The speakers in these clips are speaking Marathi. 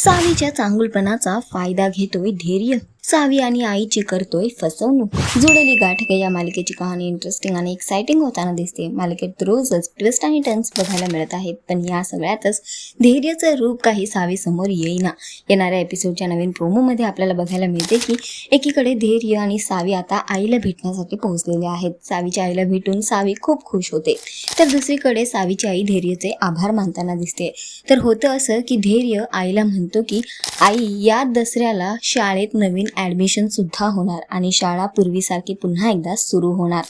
सावीच्या चांगुलपणाचा फायदा घेतोय धैर्य सावी आणि आईची करतोय फसवणूक. जुळली गाठ या मालिकेची कहाणी. इंटरेस्टिंग आणि एक्साइटिंग होताना दिसते. मालिकेत रोजच ट्विस्ट आणि टर्न्स बघायला मिळत आहेत. पण या सगळ्यातच धैर्याचं रूप काही सावी समोर येईना. येणाऱ्या एपिसोडच्या नवीन प्रोमोमध्ये आपल्याला बघायला मिळते की एकीकडे धैर्य आणि सावी आता आईला भेटण्यासाठी पोहोचलेले आहेत. सावीच्या आईला भेटून सावी खूप खुश होते. तर दुसरीकडे सावीची आई धैर्यचे आभार मानताना दिसते. तर होतं असं की धैर्य आईला म्हणतो की आई या दसऱ्याला शाळेत नवीन ॲडमिशन सुद्धा होणार आणि शाळा पूर्वीसारखी पुन्हा एकदा सुरू होणार.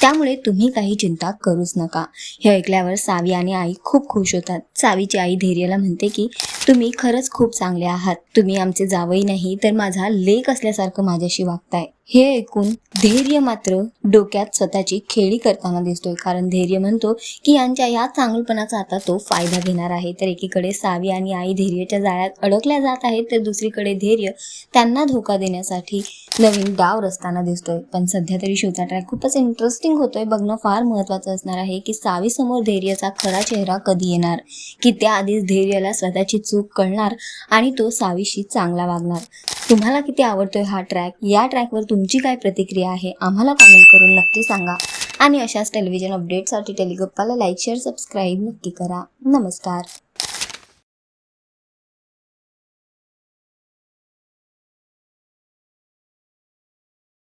त्यामुळे तुम्ही काही चिंता करूच नका. हे ऐकल्यावर सावी आणि आई खूप खुश होतात. सावीची आई धैर्यला म्हणते की तुम्ही खरंच खूप चांगले आहात. तुम्ही आमचे जावई नाही तर माझा लेख असल्यासारखं माझ्याशी वागताय. हे ऐकून धैर्य मात्र डोक्यात स्वतःची खेळी करताना दिसतोय. कारण धैर्य म्हणतो की यांच्या या चांगलपणाचा आता तो फायदा घेणार आहे. तर एकीकडे सावी आणि आई धैर्याच्या जाळ्यात अडकल्या जात आहेत तर दुसरीकडे धैर्य त्यांना धोका देण्यासाठी नवीन डाव रचताना दिसतोय. पण सध्या तरी शोचा ट्रॅक खूपच इंटरेस्टिंग होतोय. बघणं फार महत्त्वाचं असणार आहे की सावी समोर धैर्याचा खरा चेहरा कधी येणार? की त्याआधीच धैर्याला स्वतःची चूक कळणार आणि तो सावीशी चांगला वागणार. तुम्हाला किती आवडतोय हा ट्रॅक या ट्रॅकवर तुमची काय प्रतिक्रिया आहे? आम्हाला कमेंट करून नक्की सांगा. आणि अशाच टेलिव्हिजन अपडेटसाठी टेलिगप्पाला लाईक शेअर सबस्क्राईब नक्की करा. नमस्कार.